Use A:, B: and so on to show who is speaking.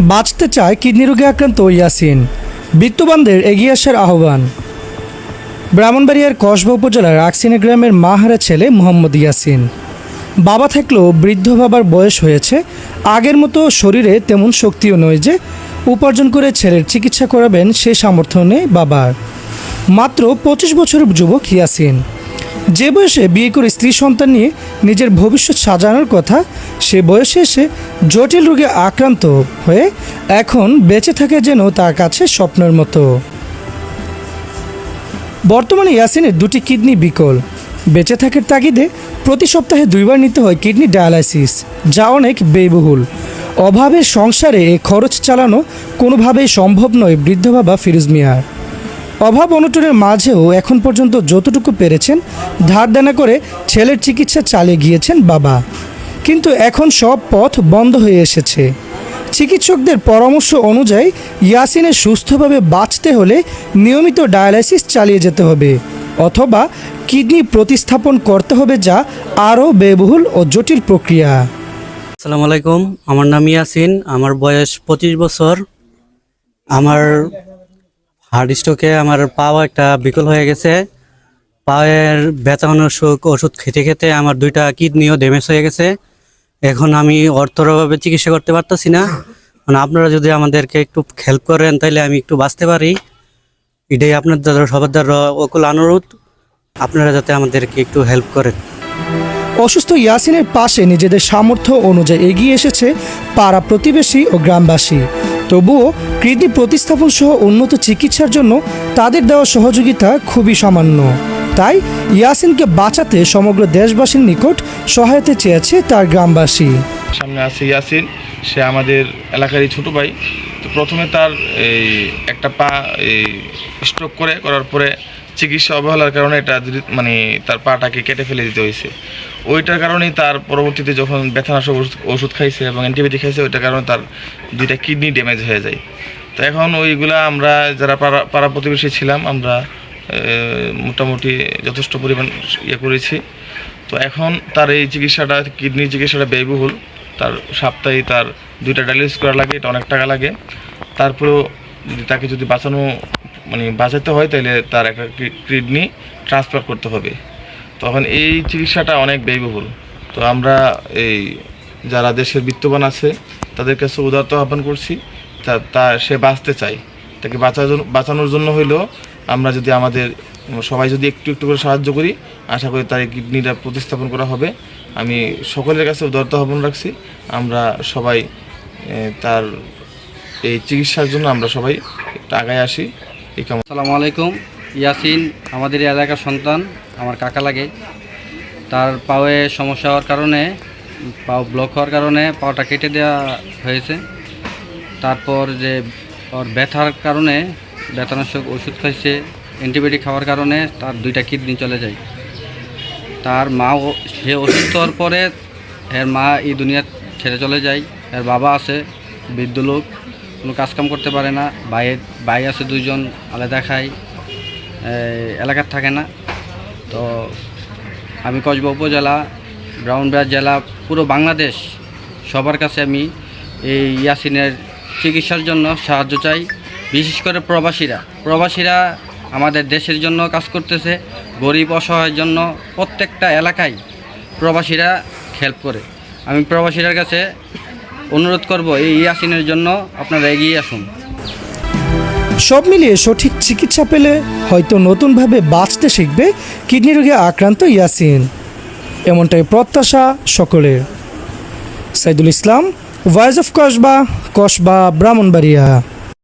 A: বাঁচতে চায় কিডনি রোগে আক্রান্ত ইয়াসিন। বিত্তবানদের এগিয়ে আসার আহ্বান। ব্রাহ্মণবাড়িয়ার কসবা উপজেলার আকসিনা গ্রামের মাহারা ছেলে মোহাম্মদ ইয়াসিন। বাবা থাকলেও বৃদ্ধ বাবার বয়স হয়েছে, আগের মতো শরীরে তেমন শক্তিও নয় যে উপার্জন করে ছেলের চিকিৎসা করাবেন সে সামর্থ্য নেই বাবার। মাত্র পঁচিশ বছরের যুবক ইয়াসিন। যে বয়সে বিয়ে করে স্ত্রী সন্তান নিয়ে নিজের ভবিষ্যৎ সাজানোর কথা সে বয়সে এসে জটিল রোগে আক্রান্ত হয়ে এখন বেঁচে থাকে যেন তার কাছে স্বপ্নের মতো। বর্তমানে ইয়াসিনের দুটি কিডনি বিকল। বেঁচে থাকার তাগিদে প্রতি সপ্তাহে দুইবার নিতে হয় কিডনি ডায়ালাইসিস, যা অনেক ব্যয়বহুল। অভাবের সংসারে এ খরচ চালানো কোনোভাবেই সম্ভব নয় বৃদ্ধ বাবা ফিরোজ মিয়ার অভাব অনটনের মাঝেও এখন পর্যন্ত যতটুকু পেরেছেন, ধার দেনা করে ছেলের চিকিৎসা চালিয়ে গিয়েছেন বাবা। কিন্তু এখন সব পথ বন্ধ হয়ে এসেছে। চিকিৎসকদের পরামর্শ অনুযায়ী ইয়াসিনের সুস্থভাবে বাঁচতে হলে নিয়মিত ডায়ালাইসিস চালিয়ে যেতে হবে, অথবা কিডনি প্রতিস্থাপন করতে হবে যা আরও ব্যয়বহুল ও জটিল প্রক্রিয়া।
B: আসসালামু আলাইকুম, আমার নাম ইয়াসিন, আমার বয়স পঁচিশ বছর। আমার হার্ট স্ট্রোকে আমার পাও একটা বিকল হয়ে গেছে। পায়ের সুখ ওষুধ খেতে খেতে আমার দুইটা কিডনিও ড্যামেজ হয়ে গেছে। এখন আমি অর্থর অভাবে চিকিৎসা করতে পারতেছি না। মানে আপনারা যদি আমাদেরকে একটু হেল্প করেন তাহলে আমি একটু বাঁচতে পারি। এটাই আপনার দ্বারা, সবার দ্বারা অকুল অনুরোধ আপনারা যাতে আমাদেরকে একটু হেল্প করেন।
A: অসুস্থ ইয়াসিনের পাশে নিজেদের সামর্থ্য অনুযায়ী এগিয়ে এসেছে পাড়া প্রতিবেশী ও গ্রামবাসী। তবুও কিডনি প্রতিস্থাপন সহ উন্নত চিকিৎসার জন্য তাদের দেওয়া সহযোগিতা খুবই সামান্য। তাই ইয়াসিনকে বাঁচাতে সমগ্র দেশবাসীর নিকট সহায়তা চেয়েছে তার গ্রামবাসী।
C: সামনে আছে ইয়াসিন, সে আমাদের এলাকারই ছোট ভাই। তো প্রথমে তার এই একটা পা এই স্ট্রোক করে, করার পরে চিকিৎসা অবহেলার কারণে এটা মানে তার পাটাকে কেটে ফেলে দিতে হয়েছে। ওইটার কারণেই তার পরবর্তীতে যখন ব্যথানাশক ওষুধ খাইছে এবং অ্যান্টিবায়োটিক খাইছে, ওইটার কারণে তার দুইটা কিডনি ড্যামেজ হয়ে যায়। তো এখন ওইগুলা আমরা যারা পাড়া পাড়া প্রতিবেশী ছিলাম, আমরা মোটামুটি যথেষ্ট পরিমাণ ইয়ে করেছি। তো এখন তার এই চিকিৎসাটা, কিডনির চিকিৎসাটা ব্যয়বহুল। তার সপ্তাহে তার দুইটা ডায়ালিসিস করা লাগে, এটা অনেক টাকা লাগে। তারপরেও তাকে যদি বাঁচানো মানে বাঁচাতে হয়, তাহলে তার একটা কিডনি ট্রান্সফার করতে হবে। তখন এই চিকিৎসাটা অনেক ব্যয়বহুল। তো আমরা এই যারা দেশের বিত্তবান আছে, তাদের কাছে উদারত আহ্বান করছি তা সে বাঁচতে চায়। তাকে বাঁচানোর জন্য হইলেও আমরা যদি আমাদের, সবাই যদি একটু একটু করে সাহায্য করি, আশা করি তার কিডনিটা প্রতিস্থাপন করা হবে। আমি সকলের কাছে উদারত আহ্বান রাখছি। আমরা সবাই তার এই চিকিৎসার জন্য আমরা সবাই আগায় আসি। এই কাম
D: আসসালামু আলাইকুম। ইয়াসিন, আমাদের এলাকার সন্তান, আমার কাকা লাগে। তার পায়ে সমস্যা হওয়ার কারণে, পাও ব্লক হওয়ার কারণে পাওটা কেটে দেওয়া হয়েছে। তারপর যে ওর ব্যথার কারণে ব্যথানাশক ওষুধ খাইছে, অ্যান্টিবায়োটিক খাওয়ার কারণে তার দুইটা কিডনি চলে যায়। তার মা সে অসুস্থ হওয়ার পরে এর মা এই দুনিয়া ছেড়ে চলে যায়। এর বাবা আছে, বৃদ্ধ লোক, কোনো কাজকাম করতে পারে না। ভাইয়ের ভাই আছে দুইজন, আলাদা খায় এলাকার থাকে না। তো আমি কসবা উপজেলা ব্রাউনবাড়িয়া জেলা, পুরো বাংলাদেশ, সবার কাছে আমি এই ইয়াসিনের চিকিৎসার জন্য সাহায্য চাই। বিশেষ করে প্রবাসীরা। প্রবাসীরা আমাদের দেশের জন্য কাজ করতেছে, গরিব অসহায়ের জন্য প্রত্যেকটা এলাকায় প্রবাসীরা হেল্প করে। আমি প্রবাসীদের কাছে অনুরোধ করব, এই ইয়াসিনের জন্য আপনারা এগিয়ে আসুন।
A: সব মিলিয়ে সঠিক চিকিৎসা পেলে হয়তো নতুনভাবে বাঁচতে শিখবে কিডনি রোগে আক্রান্ত ইয়াসিন। এমনটাই প্রত্যাশা সকলের। Saidul Islam voice of Kasba Kasba Brahmanbaria